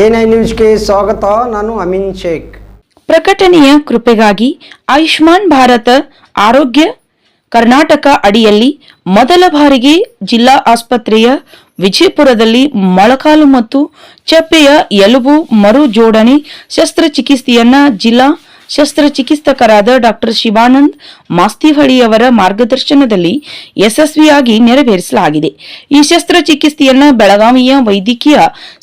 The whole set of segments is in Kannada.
ಎನ್ಐ ನ್ಯೂಸ್ಗೆ ಸ್ವಾಗತ, ನಾನು ಅಮಿನ್ ಶೇಖ್. ಪ್ರಕಟಣೆಯ ಕೃಪೆಗಾಗಿ ಆಯುಷ್ಮಾನ್ ಭಾರತ ಆರೋಗ್ಯ ಕರ್ನಾಟಕ ಅಡಿಯಲ್ಲಿ ಮೊದಲ ಬಾರಿಗೆ ಜಿಲ್ಲಾ ಆಸ್ಪತ್ರೆಯ ವಿಜಯಪುರದಲ್ಲಿ ಮೊಳಕಾಲು ಮತ್ತು ಚಪ್ಪೆಯ ಎಲುಬು ಮರು ಜೋಡಣೆ ಶಸ್ತ್ರಚಿಕಿತ್ಸೆಯನ್ನ ಜಿಲ್ಲಾ ಶಸ್ತ್ರಚಿಕಿತ್ಸಕರಾದ ಡಾಕ್ಟರ್ ಶಿವಾನಂದ್ ಮಾಸ್ತಿಹಳಿಯವರ ಮಾರ್ಗದರ್ಶನದಲ್ಲಿ ಯಶಸ್ವಿಯಾಗಿ ನೆರವೇರಿಸಲಾಗಿದೆ. ಈ ಶಸ್ತ್ರಚಿಕಿತ್ಸೆಯನ್ನ ಬೆಳಗಾವಿಯ ವೈದ್ಯಕೀಯ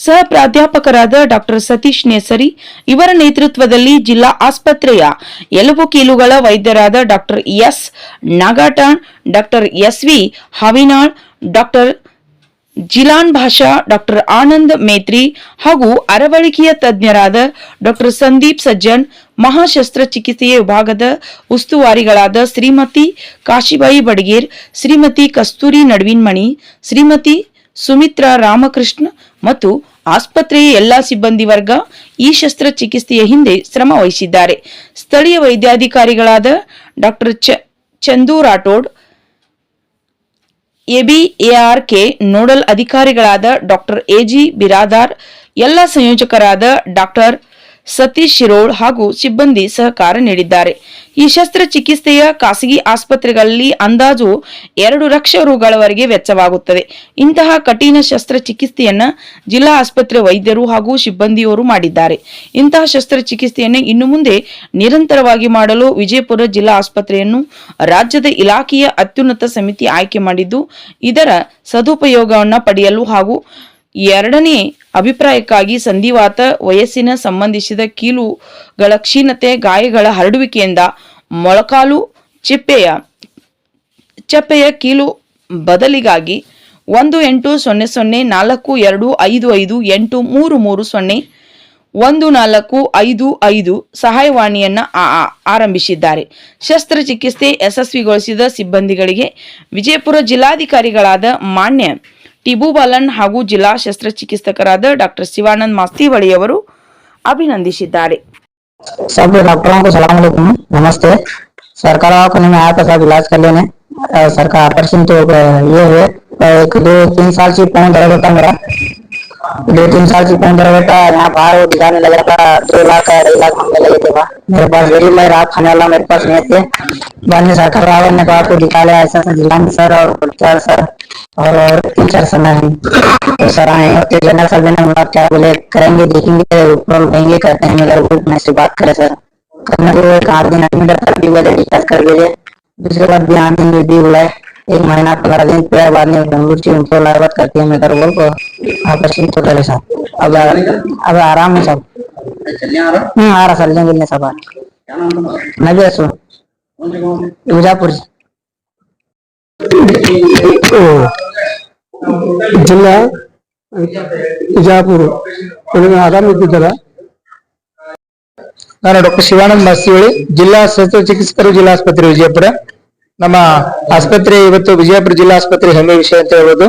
ಸಹ ಪ್ರಾಧ್ಯಾಪಕರಾದ ಡಾಕ್ಟರ್ ಸತೀಶ್ ನೇಸರಿ, ಇವರ ನೇತೃತ್ವದಲ್ಲಿ ಜಿಲ್ಲಾ ಆಸ್ಪತ್ರೆಯ ಎಲುಬು ಕೀಲುಗಳ ವೈದ್ಯರಾದ doctor S Nagatan doctor S V Havinal, doctor Jilan Basha, doctor Anand Metri ಹಾಗೂ ಅರವಳಿಕೆಯ ತಜ್ಞರಾದ ಡಾಕ್ಟರ್ ಸಂದೀಪ್ ಸಜ್ಜನ್, ಮಹಾಶಸ್ತ್ರಚಿಕಿತ್ಸೆಯ ವಿಭಾಗದ ಉಸ್ತುವಾರಿಗಳಾದ ಶ್ರೀಮತಿ ಕಾಶಿಬಾಯಿ ಬಡಗೇರ್, ಶ್ರೀಮತಿ ಕಸ್ತೂರಿ ನಡ್ವಿನ್ಮಣಿ, ಶ್ರೀಮತಿ ಸುಮಿತ್ರಾ ರಾಮಕೃಷ್ಣ ಮತ್ತು ಆಸ್ಪತ್ರೆಯ ಎಲ್ಲಾ ಸಿಬ್ಬಂದಿ ವರ್ಗ ಈ ಶಸ್ತ್ರಚಿಕಿತ್ಸೆಯ ಹಿಂದೆ ಶ್ರಮ ವಹಿಸಿದ್ದಾರೆ. ಸ್ಥಳೀಯ ವೈದ್ಯಾಧಿಕಾರಿಗಳಾದ doctor Chandu Rathod ABARK nodal ಅಧಿಕಾರಿಗಳಾದ ಡಾಕ್ಟರ್ ಎಜಿ ಬಿರಾದಾರ್ ಎಲ್ಲ ಸಂಯೋಜಕರಾದ ಡಾಕ್ಟರ್ ಸತೀಶ್ ಶಿರೋಳ್ ಹಾಗೂ ಸಿಬ್ಬಂದಿ ಸಹಕಾರ ನೀಡಿದ್ದಾರೆ. ಈ ಶಸ್ತ್ರಚಿಕಿತ್ಸೆಯ ಖಾಸಗಿ ಆಸ್ಪತ್ರೆಗಳಲ್ಲಿ ಅಂದಾಜು ಎರಡು ಲಕ್ಷ ರುಗಳವರೆಗೆ ವೆಚ್ಚವಾಗುತ್ತದೆ. ಇಂತಹ ಕಠಿಣ ಶಸ್ತ್ರಚಿಕಿತ್ಸೆಯನ್ನು ಜಿಲ್ಲಾ ಆಸ್ಪತ್ರೆ ವೈದ್ಯರು ಹಾಗೂ ಸಿಬ್ಬಂದಿಯವರು ಮಾಡಿದ್ದಾರೆ. ಇಂತಹ ಶಸ್ತ್ರಚಿಕಿತ್ಸೆಯನ್ನು ಇನ್ನು ಮುಂದೆ ನಿರಂತರವಾಗಿ ಮಾಡಲು ವಿಜಯಪುರ ಜಿಲ್ಲಾ ಆಸ್ಪತ್ರೆಯನ್ನು ರಾಜ್ಯದ ಇಲಾಖೆಯ ಅತ್ಯುನ್ನತ ಸಮಿತಿ ಆಯ್ಕೆ ಮಾಡಿದ್ದು, ಇದರ ಸದುಪಯೋಗವನ್ನು ಪಡೆಯಲು ಹಾಗೂ ಎರಡನೇ ಅಭಿಪ್ರಾಯಕ್ಕಾಗಿ ಸಂಧಿವಾತ ವಯಸ್ಸಿನ ಸಂಬಂಧಿಸಿದ ಕೀಲುಗಳ ಕ್ಷೀಣತೆ, ಗಾಯಗಳ ಹರಡುವಿಕೆಯಿಂದ ಮೊಳಕಾಲು ಚಿಪ್ಪೆಯ, ಚಪ್ಪೆಯ ಕೀಲು ಬದಲಿಗಾಗಿ ಒಂದು ಎಂಟು ಸೊನ್ನೆ ಸೊನ್ನೆ ನಾಲ್ಕು ಎರಡು ಐದು ಐದು ಎಂಟು ಮೂರು ಮೂರು ಸೊನ್ನೆ ಒಂದು ನಾಲ್ಕು ಐದು ಐದು ಸಹಾಯವಾಣಿಯನ್ನು ಆರಂಭಿಸಿದ್ದಾರೆ. ಶಸ್ತ್ರಚಿಕಿತ್ಸೆ ಯಶಸ್ವಿಗೊಳಿಸಿದ ಸಿಬ್ಬಂದಿಗಳಿಗೆ ವಿಜಯಪುರ ಜಿಲ್ಲಾಧಿಕಾರಿಗಳಾದ ಮಾನ್ಯ ಟಿಬು ಬಾಲನ್ ಹಾಗೂ ಜಿಲ್ಲಾ ಶಸ್ತ್ರಚಿಕಿತ್ಸಕರಾದ ಡಾಕ್ಟರ್ ಶಿವಾನಂದ್ ಮಾಸ್ತಿವಳಿಯವರು ಅಭಿನಂದಿಸಿದ್ದಾರೆ सब डॉक्टरों को सलाम अलैकुम नमस्ते सरकार को मैं आया था सब इलाज कर लेने अ, सरकार ऑपरेशन तो अ, ये है अ, एक दो तीन साल से पाँव दर्द होता मेरा दो तीन साल से दर्द होता यहाँ बाहर वो दिखाने लगा था, दो लाख का ढाई लाख मांगने लगे थे। मेरे पास गरीब मैं रात खाने वाला मेरे पास नहीं थे। बाद में सरकार रावत ने कहा, आपको दिखा लिया ऐसा ऐसा जिला सर और चार सर, और और तीन चार सर हैं तो सर आए, और जनरल सर ने बोला, क्या बोले, करेंगे, देखेंगे करते हैं से बात करे सर। करने को एक आठ दिन एडमिट कर डिस्चार्ज कर बाद दिन में भी बुलाए। एक महीना पंद्रह दिन फिर बाद में बेंगलुरु से उनको लागत करती है मगर बोल को ऑपरेशन तो करे सर अब अब आराम है सब हम्म आ रहा सर जंगल में सब आ रहा। मैं भी असू विजापुर से ಜಿಲ್ಲಾ ಬಿಜಾಪುರ ನನಗೆ ಆರಾಮಿದ್ದಿದ್ದಲ್ಲ ನಾನು ಡಾಕ್ಟರ್ ಶಿವಾನಂದ್ ಮಸ್ತಿಹೊಳಿ ಜಿಲ್ಲಾ ಶಸ್ತ್ರಚಿಕಿತ್ಸಕರು ಜಿಲ್ಲಾ ಆಸ್ಪತ್ರೆ ವಿಜಯಪುರ ನಮ್ಮ ಆಸ್ಪತ್ರೆ ಇವತ್ತು ವಿಜಯಪುರ ಜಿಲ್ಲಾ ಆಸ್ಪತ್ರೆ ಹೆಮ್ಮೆ ವಿಷಯ ಅಂತ ಹೇಳ್ಬೋದು.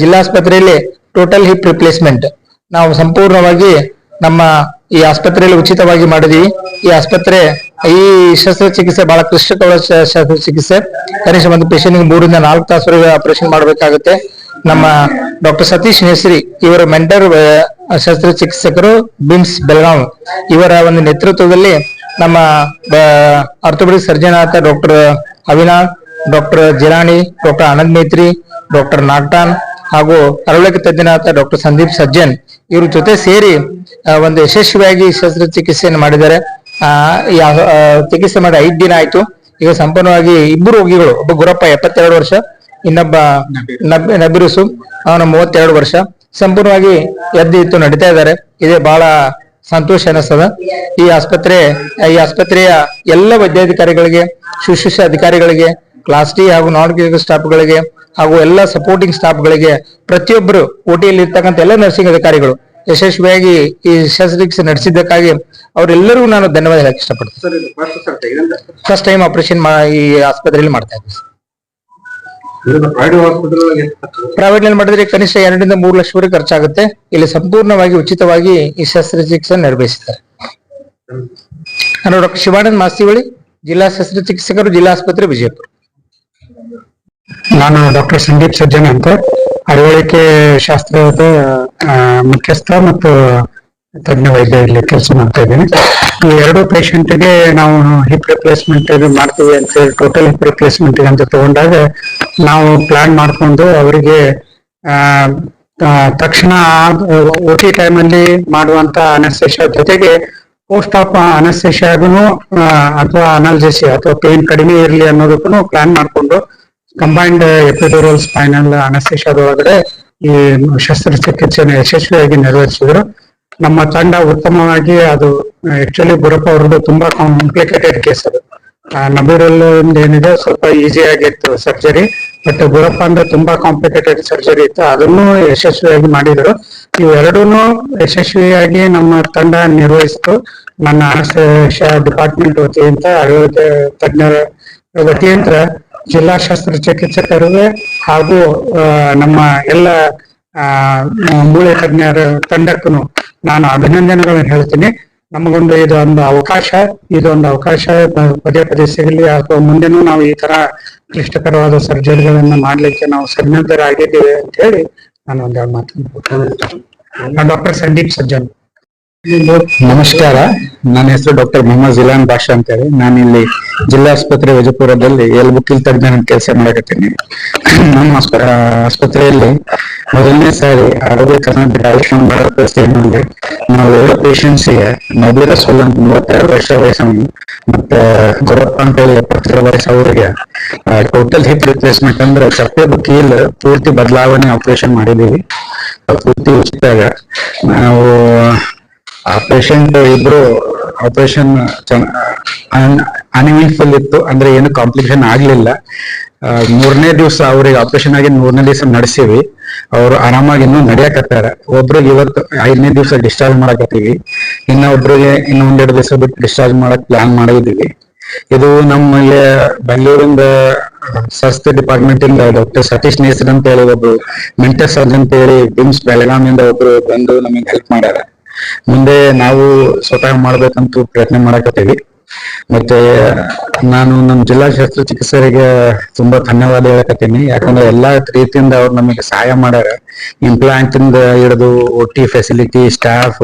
ಜಿಲ್ಲಾ ಆಸ್ಪತ್ರೆಯಲ್ಲಿ ಟೋಟಲ್ ಹಿಪ್ ರಿಪ್ಲೇಸ್ಮೆಂಟ್ ನಾವು ಸಂಪೂರ್ಣವಾಗಿ ನಮ್ಮ ಈ ಆಸ್ಪತ್ರೆಯಲ್ಲಿ ಉಚಿತವಾಗಿ ಮಾಡಿದೀವಿ. ಈ ಆಸ್ಪತ್ರೆ ಈ ಶಸ್ತ್ರಚಿಕಿತ್ಸೆ, ಬಹಳ ಕ್ಲಿಷ್ಟಕರ ಶಸ್ತ್ರ ಶಸ್ತ್ರಚಿಕಿತ್ಸೆ. ಕನಿಷ್ಠ ಒಂದು ಪೇಷಂಟ್ ಮೂರಿಂದ ನಾಲ್ಕು ತಾಸುವರೆಗೆ ಆಪರೇಷನ್ ಮಾಡಬೇಕಾಗುತ್ತೆ. ನಮ್ಮ ಡಾಕ್ಟರ್ ಸತೀಶ್ ನೇಸ್ರಿ ಇವರ ಮೆಂಟರ್ ಶಸ್ತ್ರಚಿಕಿತ್ಸಕರು ಬಿಮ್ಸ್ ಬೆಳಗಾವ್. ಇವರ ಒಂದು ನೇತೃತ್ವದಲ್ಲಿ ನಮ್ಮ ಆರ್ಥೋಪೆಡಿಕ್ ಸರ್ಜನ್ ಆದ doctor Avinal doctor Jirani doctor Anand Maitri doctor Nagtan ಹಾಗೂ ಅರವಳಿಕೆ ತಜ್ಞರಾದ ಡಾಕ್ಟರ್ ಸಂದೀಪ್ ಸಜ್ಜನ್ ಇವ್ರ ಜೊತೆ ಸೇರಿ ಒಂದು ಯಶಸ್ವಿಯಾಗಿ ಶಸ್ತ್ರಚಿಕಿತ್ಸೆಯನ್ನು ಮಾಡಿದ್ದಾರೆ. ಆ, ಚಿಕಿತ್ಸೆ ಮಾಡಿ ಐದು ದಿನ ಆಯ್ತು. ಈಗ ಸಂಪೂರ್ಣವಾಗಿ ಇಬ್ಬರು ರೋಗಿಗಳು ಒಬ್ಬ ಗುರಪ್ಪ ಎಪ್ಪತ್ತೆರಡು ವರ್ಷ ಇನ್ನೊಬ್ಬ ನಬ್ ನಬಿರುಸು ಅವನ ಮೂವತ್ತೆರಡು ವರ್ಷ. ಸಂಪೂರ್ಣವಾಗಿ ಎದ್ದು ಇತ್ತು ನಡೀತಾ ಇದ್ದಾರೆ. ಇದೇ ಬಹಳ ಸಂತೋಷ ಅನಿಸ್ತದ ಈ ಆಸ್ಪತ್ರೆ ಈ ಆಸ್ಪತ್ರೆಯ ಎಲ್ಲ ವೈದ್ಯಾಧಿಕಾರಿಗಳಿಗೆ ಶುಶ್ರೂಷ ಅಧಿಕಾರಿಗಳಿಗೆ ಕ್ಲಾಸ್ ಡಿ ಹಾಗೂ ನಾನ್ ಕ್ಲಿನಿಕಲ್ ಸ್ಟಾಫ್ಗಳಿಗೆ ಹಾಗೂ ಎಲ್ಲ ಸಪೋರ್ಟಿಂಗ್ ಸ್ಟಾಫ್ಗಳಿಗೆ ಪ್ರತಿಯೊಬ್ಬರು ಓಟಿಯಲ್ಲಿ ಇರ್ತಕ್ಕಂಥ ಎಲ್ಲ ನರ್ಸಿಂಗ್ ಅಧಿಕಾರಿಗಳು ಯಶಸ್ವಿಯಾಗಿ ಈ ಶಸ್ತ್ರಚಿಕಿತ್ಸೆ ನಡೆಸಿದ್ದಕ್ಕಾಗಿ ಅವರೆಲ್ಲರಿಗೂ ನಾನು ಧನ್ಯವಾದ ಹೇಳಕ್ ಇಷ್ಟಪಡ್ತೀನಿ. ಫಸ್ಟ್ ಟೈಮ್ ಆಪರೇಷನ್ ಈ ಆಸ್ಪತ್ರೆಯಲ್ಲಿ ಮಾಡ್ತಾ ಇದ್ದೀವಿ ಪ್ರೈವೇಟ್ನಲ್ಲಿ ಮಾಡಿದ್ರೆ ಕನಿಷ್ಠ ಎರಡರಿಂದ ಮೂರು ಲಕ್ಷವರೆಗೆ ಖರ್ಚಾಗುತ್ತೆ. ಇಲ್ಲಿ ಸಂಪೂರ್ಣವಾಗಿ ಉಚಿತವಾಗಿ ಈ ಶಸ್ತ್ರಚಿಕಿತ್ಸೆ ನಿರ್ವಹಿಸುತ್ತಾರೆ ನಾನು ಡಾಕ್ಟರ್ ಶಿವಾನಂದ್ ಮಾಸ್ತಿವಳಿ ಜಿಲ್ಲಾ ಶಸ್ತ್ರಚಿಕಿತ್ಸಕರು ಜಿಲ್ಲಾ ಆಸ್ಪತ್ರೆ ವಿಜಯಪುರ. ನಾನು ಡಾಕ್ಟರ್ ಸಂದೀಪ್ ಸಜ್ಜನ್ ಅಂತ ಅರವಳಿಕೆ ಶಾಸ್ತ್ರದ ಆ, ಮುಖ್ಯಸ್ಥ ಮತ್ತು ತಜ್ಞ ವೈದ್ಯ ಇಲ್ಲಿ ಕೆಲಸ ಮಾಡ್ತಾ ಇದ್ದೀನಿ. ಎರಡು ಪೇಷಂಟ್ಗೆ ನಾವು ಹಿಪ್ ರಿಪ್ಲೇಸ್ಮೆಂಟ್ ಇದು ಮಾಡ್ತೀವಿ ಅಂತ ಹೇಳಿ ಟೋಟಲ್ ಹಿಪ್ ರಿಪ್ಲೇಸ್ಮೆಂಟ್ ಅಂತ ತಗೊಂಡಾಗ ನಾವು ಪ್ಲಾನ್ ಮಾಡ್ಕೊಂಡು ಅವರಿಗೆ ತಕ್ಷಣ ಓ ಟಿ ಟೈಮಲ್ಲಿ ಮಾಡುವಂತ ಅನಸ್ತೇಷ ಜೊತೆಗೆ ಪೋಸ್ಟ್ ಆಫ್ ಅನಸ್ತೇಷಾಗೂ ಅಥವಾ ಅನಾಲ್ಜೆಸಿ ಅಥವಾ ಪೇನ್ ಕಡಿಮೆ ಇರಲಿ ಅನ್ನೋದಕ್ಕೂ ಪ್ಲಾನ್ ಮಾಡಿಕೊಂಡು ಕಂಬೈನ್ಡ್ ಎಪಿಡೋರಲ್ ಸ್ಪೈನಲ್ ಅನಸ್ತೇಷಿಯಾದೊಳಗಡೆ ಈ ಶಸ್ತ್ರಚಿಕಿತ್ಸೆನ ಯಶಸ್ವಿಯಾಗಿ ನೆರವೇರಿಸಿದ್ರು. ನಮ್ಮ ತಂಡ ಉತ್ತಮವಾಗಿ ಅದು ಆಕ್ಚುಲಿ ಗುರಪ್ಪ ಅವ್ರದ್ದು ತುಂಬಾ ಕಾಂಪ್ಲಿಕೇಟೆಡ್ ಕೇಸ್ ಅದು. ನಬೀರಲ್ ಏನಿದೆ ಸ್ವಲ್ಪ ಈಸಿ ಆಗಿತ್ತು ಸರ್ಜರಿ ಬಟ್ ಗುರಪ್ಪ ಅಂದ್ರೆ ತುಂಬಾ ಕಾಂಪ್ಲಿಕೇಟೆಡ್ ಸರ್ಜರಿ ಇತ್ತು. ಅದನ್ನು ಯಶಸ್ವಿಯಾಗಿ ಮಾಡಿದ್ರು. ಇವೆರಡೂನು ಯಶಸ್ವಿಯಾಗಿ ನಮ್ಮ ತಂಡ ನಿರ್ವಹಿಸಿತು. ನನ್ನ ಅನಸ್ತೇಷ ಡಿಪಾರ್ಟ್ಮೆಂಟ್ ವತಿಯಿಂದ ಆರೋಗ್ಯ ತಜ್ಞರ ವತಿಯಿಂದ ಜಿಲ್ಲಾ ಶಸ್ತ್ರಚಿಕಿತ್ಸಕರಿಗೆ ಹಾಗೂ ಆ, ನಮ್ಮ ಎಲ್ಲ ಆ, ಮೂಳೆ ತಜ್ಞರ ತಂಡಕ್ಕೂ ನಾನು ಅಭಿನಂದನೆಗಳನ್ನು ಹೇಳ್ತೀನಿ. ನಮಗೊಂದು ಇದೊಂದು ಅವಕಾಶ ಇದೊಂದು ಅವಕಾಶ. ಪದೇ ಪದೇ ಸಿಗಲಿ ಅಥವಾ ಮುಂದೆನೂ ನಾವು ಈ ತರ ಕ್ಲಿಷ್ಟಕರವಾದ ಸರ್ಜರಿಗಳನ್ನ ಮಾಡ್ಲಿಕ್ಕೆ ನಾವು ಸನ್ನದ್ಧರಾಗಿದ್ದೇವೆ ಅಂತ ಹೇಳಿ ನಾನು ಒಂದೆರಡು ಮಾತನ್ನು ಡಾಕ್ಟರ್ ಸಂದೀಪ್ ಸಜ್ಜನ್. ನಮಸ್ಕಾರ. ನನ್ನ ಹೆಸರು ಡಾಕ್ಟರ್ ಮೊಹಮ್ಮದ್ ಜಿಲಾನ್ ಬಾಷಾ ಅಂತ ಹೇಳಿ ನಾನು ಇಲ್ಲಿ ಜಿಲ್ಲಾ ಆಸ್ಪತ್ರೆ ವಿಜಯಪುರದಲ್ಲಿ ಎಲ್ಬು ಕೀಲ್ ತಜ್ಞನ ಕೆಲಸ ಮಾಡಕತ್ತೀನಿ. ನಮ್ಮ ಆಸ್ಪ- ಆಸ್ಪತ್ರೆಯಲ್ಲಿ ಮೊದಲನೇ ಸಾರಿ ಆರೋಗ್ಯ ಕರ್ನಾಟಕ ಆಯುಷ್ಮಾನ್ ಭಾರತ್ ಸ್ಕೀಮ್ನಲ್ಲಿ ನಾವು ಎರಡು ಪೇಷಂಟ್ಸ್ಗೆ ನಬೀರ ಸೊಲ್ ಅಂತ ಮೂವತ್ತೆರಡು ವರ್ಷ ವಯಸ್ಸನ್ನು ಮತ್ತೆ ಗೊರಪ್ಪ ಅಂತ ಹೇಳಿ ಎಪ್ಪತ್ತೆರಡು ವಯಸ್ಸು ಅವರಿಗೆ ಟೋಟಲ್ ಹಿಪ್ ರಿಪ್ಲೇಸ್ಮೆಂಟ್ ಅಂದ್ರೆ ಚಪ್ಪೆ ಕೀಲ್ ಪೂರ್ತಿ ಬದಲಾವಣೆ ಆಪರೇಷನ್ ಮಾಡಿದೀವಿ ಪೂರ್ತಿ ಉಚಿತಾಗ. ನಾವು ಪೇಷಂಟ್ ಇಬ್ರು ಆಪರೇಷನ್ ಅನ್ಇವೆಂಟ್ಫುಲ್ ಇತ್ತು. ಅಂದ್ರೆ ಏನು ಕಾಂಪ್ಲಿಕೇಶನ್ ಆಗ್ಲಿಲ್ಲ. ಮೂರನೇ ದಿವಸ ಅವ್ರಿಗೆ ಆಪರೇಷನ್ ಆಗಿ ಮೂರನೇ ದಿವಸ ನಡೆಸಿವಿ. ಅವ್ರು ಆರಾಮಾಗಿ ಇನ್ನೂ ನಡೆಯಕತ್ತಾರ. ಒಬ್ರಿಗೆ ಇವತ್ತು ಐದನೇ ದಿವಸ ಡಿಸ್ಚಾರ್ಜ್ ಮಾಡಕತ್ತೀವಿ. ಇನ್ನ ಒಬ್ರಿಗೆ ಇನ್ನೊಂದೆರಡು ದಿವಸ ಬಿಟ್ಟು ಡಿಸ್ಚಾರ್ಜ್ ಮಾಡಕ್ ಪ್ಲಾನ್ ಮಾಡಿದೀವಿ. ಇದು ನಮ್ಮಲ್ಲಿ ಬೆಂಗಳೂರಿಂದ ಸ್ವಾಸ್ಥ್ಯ ಡಿಪಾರ್ಟ್ಮೆಂಟ್ ಇಂದ ಡಾಕ್ಟರ್ ಸತೀಶ್ ನೇಸರ್ ಅಂತ ಹೇಳಿ ಒಬ್ರು ಮೆಂಟಲ್ ಸರ್ಜನ್ ಅಂತ ಹೇಳಿ ಬಿಮ್ಸ್ ಬೆಳಗಾವಿಯಿಂದ ಒಬ್ರು ಬಂದು ನಮಗೆ ಹೆಲ್ಪ್ ಮಾಡ್ಯಾರ. ಮುಂದೆ ನಾವು ಸ್ವತಃ ಮಾಡ್ಬೇಕಂತ ಪ್ರಯತ್ನ ಮಾಡಕತ್ತೀವಿ. ಮತ್ತೆ ನಾನು ನಮ್ಮ ಜಿಲ್ಲಾ ಶಸ್ತ್ರ ಚಿಕಿತ್ಸರಿಗೆ ತುಂಬಾ ಧನ್ಯವಾದ ಹೇಳಕತ್ತೀನಿ. ಯಾಕಂದ್ರೆ ಎಲ್ಲಾ ರೀತಿಯಿಂದ ಅವ್ರು ನಮಗೆ ಸಹಾಯ ಮಾಡ್ಯಾರ. ಇಂಪ್ಲಾಂಟ್ ಹಿಡಿದು ಒಟ್ಟಿ ಫೆಸಿಲಿಟಿ ಸ್ಟಾಫ್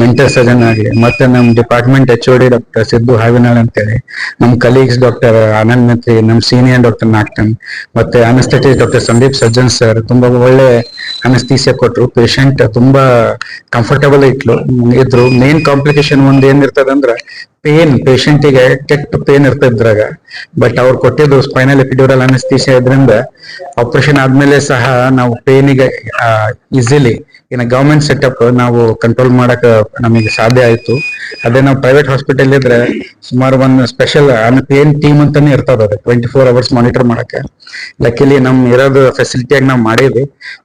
ಮೆಂಟಲ್ ಸರ್ಜನ್ ಆಗ್ಲಿ ಮತ್ತೆ ನಮ್ಮ department H D doctor Siddu Havinal ಅಂತೇಳಿ ನಮ್ಮ ಕಲೀಗ್ಸ್ ಡಾಕ್ಟರ್ ಆನಂದ್ ಮೆತ್ರಿ ನಮ್ಮ ಸೀನಿಯರ್ ಡಾಕ್ಟರ್ ನಾಕ್ಟನ್ ಮತ್ತೆ anaesthetist doctor Sandeep surgeon sir ತುಂಬಾ ಒಳ್ಳೆ ಅನಸ್ತೀಸಿಯಾ ಕೊಟ್ರು. ಪೇಷಂಟ್ ತುಂಬಾ ಕಂಫರ್ಟಬಲ್ ಇಟ್ಲು ಇದ್ರು. ಮೇನ್ ಕಾಂಪ್ಲಿಕೇಶನ್ ಒಂದ್ ಏನ್ ಅಂದ್ರೆ ಪೇನ್ಗೆ ಕೆಟ್ಟ ಪೇನ್ ಇರ್ತದ್ರಾಗ ಬಟ್ ಅವ್ರು ಕೊಟ್ಟಿದ್ದು ಸ್ಪೈನಲ್ ಎಪಿಡ್ಯೂರಲ್ ಅನಸ್ತೀಸಿಯಾ ಇದ್ರಿಂದ ಆಪರೇಷನ್ ಆದ್ಮೇಲೆ ಸಹ ನಾವು ಪೇನಿಗೆ ಈಸಿಲಿ ಇನ್ನು ಗವರ್ಮೆಂಟ್ ಸೆಟಪ್ ನಾವು ಕಂಟ್ರೋಲ್ ಮಾಡಕ್ ನಮಗೆ ಸಾಧ್ಯ ಆಯ್ತು. ಅದೇ ನಾವು ಪ್ರೈವೇಟ್ ಹಾಸ್ಪಿಟಲ್ ಇದ್ರೆ ಸುಮಾರು ಒಂದು ಸ್ಪೆಷಲ್ ಪೇನ್ ಟೀಮ್ ಅಂತಾನೆ ಇರ್ತದ ಅದು ಟ್ವೆಂಟಿ ಫೋರ್ ಅವರ್ಸ್ ಮಾನಿಟರ್ ಮಾಡಕ್ಕೆ. ಲಕ್ಕಿಲಿ ನಮ್ ಇರೋದು ಫೆಸಿಲಿಟಿಯಾಗಿ ನಾವು ಮಾಡೀವಿ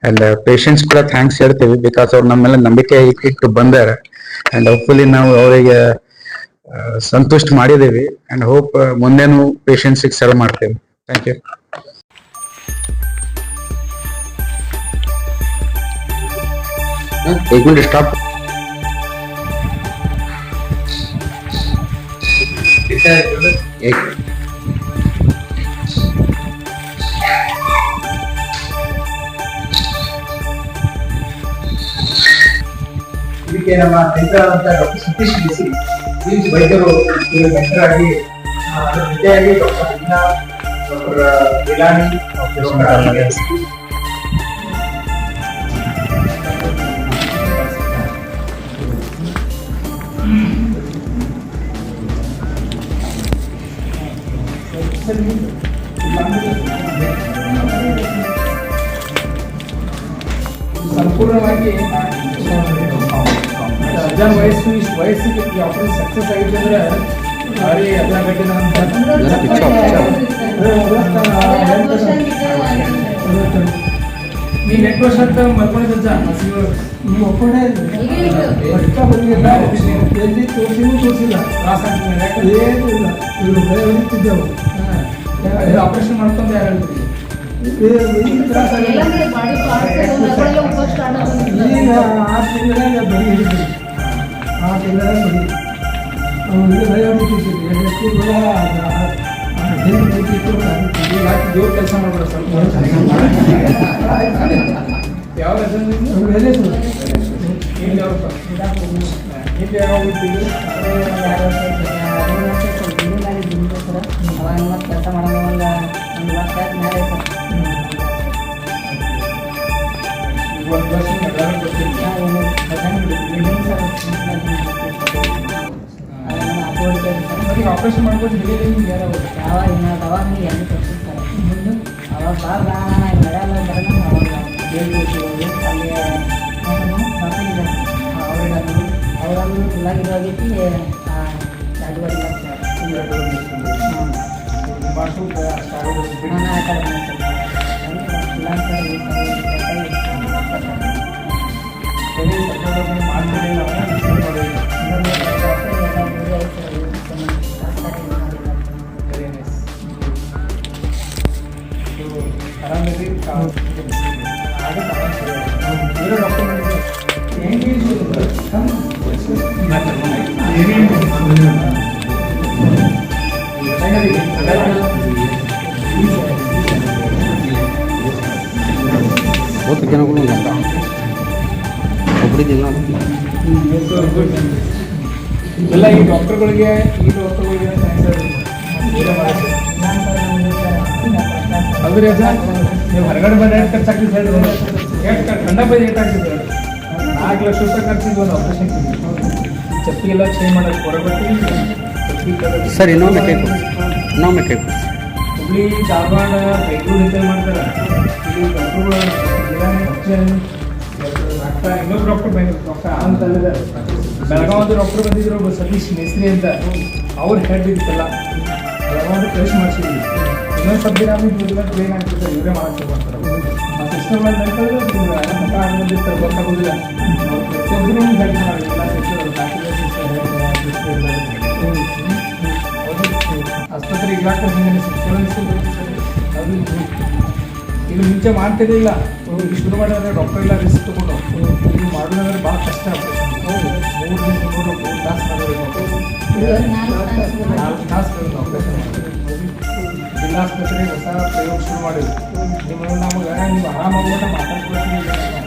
ಅಂಡ್ ಪೇಷಂಟ್ಸ್ ಕೂಡ ಥ್ಯಾಂಕ್ಸ್ ಹೇಳ್ತೀವಿ ಬಿಕಾಸ್ ಅವ್ರು ಮೇಲೆ ನಂಬಿಕೆ ಇಟ್ಟು ಬಂದಾರ. ಅಂಡ್ ಹೋಪ್ಫುಲಿ ನಾವು ಅವರಿಗೆ ಸಂತುಷ್ಟ ಮಾಡಿದೀವಿ ಅಂಡ್ ಹೋಪ್ ಮುಂದೇನು ಪೇಷಂಟ್ಸ್ ಸರ್ವ್ ಮಾಡ್ತೇವೆ. ಥ್ಯಾಂಕ್ ಯು एक मिनट स्टॉप एक ಇದಕ್ಕೆ ನಮ್ಮ ರೈತರಾದಂತ ಡಾಕ್ಟರ್ ಸತೀಶ್ ಬಿಸಿ ಈ ವೈದ್ಯರು ಇವರು ಮೆಂಟರಾಗಿ ಅದರ ಜೊತೆಯಾಗಿ ಡಾಕ್ಟರ್ ಅಜ್ಞಾ ಡಾಕ್ಟರ್ ವಿಲಾನಿ ಡಾಕ್ಟರ್ ಸಂಪೂರ್ಣವಾಗಿ ಅಜ್ಜನ ವಯಸ್ಸು ಇಷ್ಟು ವಯಸ್ಸಿಗೆ ಈ ಆಪರೇಷನ್ ಸಕ್ಸಸ್ ಆಗಿದೆ ಅಂದ್ರೆ ಭಾರಿ ಅಜ್ಜ ಗಟ್ಟಿನ ನೀನ್ ಎಂಟು ವರ್ಷ ಅಂತ ಮಲ್ಕೊಂಡಿದ್ದ ಅಜ್ಜ ನಿಮ್ಮ ಒಪ್ಪಣೆ ವರ್ಷ ಬಂದಿಲ್ಲ ಎಲ್ಲಿ ತೋರಿಸಿನೂ ತೋರಿಸಿಲ್ಲ ತ್ರಾಸ ಏನೂ ಇಲ್ಲ ಇವರು ಭಯ ಹೊಡಿತಿದ್ದೆವು ಆಪರೇಷನ್ ಮಾಡ್ಕೊಂಡು ಯಾರು ಹೇಳ್ತೀವಿ ಈಗ ಆ ತಿಂಗಳಾಗ ಬರೀ ಹಿಡಿದ್ರಿ ತಿಂಗಳಾಗ ಬರೀ. ಬಿಟ್ಟಿತ್ತು ದೇವ್ರ ಕೆಲಸ ಮಾಡ್ಬಿಡ ಸ್ವಲ್ಪ ಯಾವ ಇಲ್ಲಿ ಯಾವಪ್ಪ ಇಲ್ಲಿ ಯಾವಾಗ ಹೋಗ್ತಿದ್ವಿ ಕೆಲಸ ಮಾಡೋದು ಒಂದು ಒಂದು ವರ್ಷ ಆಯ್ತು ಮೇಲೆ ಐತೆ ಈಗ ಒಂದು ವರ್ಷ ಎಲ್ಲರೂ ಗೊತ್ತಿಲ್ಲ ಈಗ ಆಪರೇಷನ್ ಮಾಡ್ಬೋದು ಹೇಳಿದ್ರೆ ನಿಮ್ಗೆ ಯಾರು ಯಾವ ಇನ್ನು ಅವಾಗ ನೀವು ಎಲ್ಲಿ ತಪ್ಪಿಸ್ತಾರೆ ಅವಾಗ ಭಾಳ ನಾನು ನಡೆಯಲ್ಲ ಬರೋಣ ಅವಾಗ ಹೇಳ್ಬೋದು ಅಲ್ಲಿ ಅವ್ರಿಗೆ ಅವರನ್ನು ಫುಲ್ಲಾಗಿ ಇದಾಗೈತಿ ಎರಡೂವರೆ ಲಕ್ಷ ಹಾಂ ಮಾಡ್ಸೋಕೆ ಅಷ್ಟಾಗೋದು ಬಿಡಿ. ನಾನು ಆ ಈ ಡಾಕ್ಟರ್ಗಳಿಗೆ ಈ ಡಾಕ್ಟರ್ಗಳಿಗೆ. ಹೌದ್ರಿ ಅಜ್ಜ? ನೀವು ಹೊರಗಡೆ ಬಂದ ಎಷ್ಟು ಖರ್ಚಾಗ್ತದೆ ಹೇಳಿ ಎಷ್ಟು ಕಂಡ ಬಂದು ಎಷ್ಟು ಆಗ್ತದೆ ನಾಲ್ಕು ಲಕ್ಷ ರೂಪಾಯಿ ಖರ್ಚಿದ್ದು ಒಂದು ಆಪರೇಷನ್ ಚಪ್ಪಿ ಎಲ್ಲ ಚೇಂಜ್ ಮಾಡೋದು ಕೊಡಬೇಕು ಸರಿ ಇನ್ನೊಮ್ಮೆ ಕೈ ಕೊಡಿ. ಇನ್ನೊಮ್ಮೆ ಕೈ ಕೊಡಿ. ಹುಬ್ಳಿ ಧಾರವಾಡ ಬೆಂಗಳೂರು ಇಂದ ಮಾಡ್ತಾರೆ. ಇಲ್ಲಿ ಡಾಕ್ಟರ್ಗಳು ಡಾಕ್ಟರ್ ಬೆಂಗಳೂರು. ಡಾಕ್ಟರ್ ಡಾಕ್ಟರ್ ಅಂತ ಬೆಳಗಾವದ ಡಾಕ್ಟರ್ ಬಂದಿದ್ರು ಒಬ್ಬ ಸತೀಶ್ ಮೇಸ್ತ್ರಿ ಅಂತ. ಅವ್ರು ಹೆಡ್ ಇತ್ತಲ್ಲ ಬೆಳಗಾವದ ಟೆಸ್ಟ್ ಮಾಡಿಸಿದ್ವಿ. ಇನ್ನೊಂದು ಸ್ವಲ್ಪ ದಿನ ಟ್ರೈನ್ ಆಗ್ತಿರ್ತಾರೆ ಇವರೇ ಮಾಡಕ್ಕೆ ಬರ್ತಾರೆ ಆ ಆಗಿರ್ತಾರೆ ಗೊತ್ತಾಗೋದಿಲ್ಲ. ಪ್ರತಿಯೊಬ್ಬರು ಹೆಲ್ಪ್ ಮಾಡಿ ಎಲ್ಲ ಆಸ್ಪತ್ರೆ ಇಲಾಖೆ ಇದು ಮುಂಚೆ ಮಾಡ್ತಿರ್ಲಿಲ್ಲ. ಶುರು ಮಾಡಿದ್ರೆ ಡಾಕ್ಟರ್ ಎಲ್ಲ ರಿಸ್ಕ್ ತಗೊಂಡು. ಇದು ಮಾಡೋದಂದ್ರೆ ಭಾಳ ಕಷ್ಟ ಮೂರು ನಾಲ್ಕು ತಾಸು ಆಪರೇಷನ್ ಜಿಲ್ಲಾಸ್ಪತ್ರೆ ಹೊಸ ಪ್ರಯೋಗ ಶುರು ಮಾಡಿದ್ರು ನಿಮ್ಮ ನಮಗೆ ನೀವು ಆರಾಮಾಗ್ಬಿಟ್ಟು ಮಾತಾಡ್ಕೊಳ್ತೀವಿ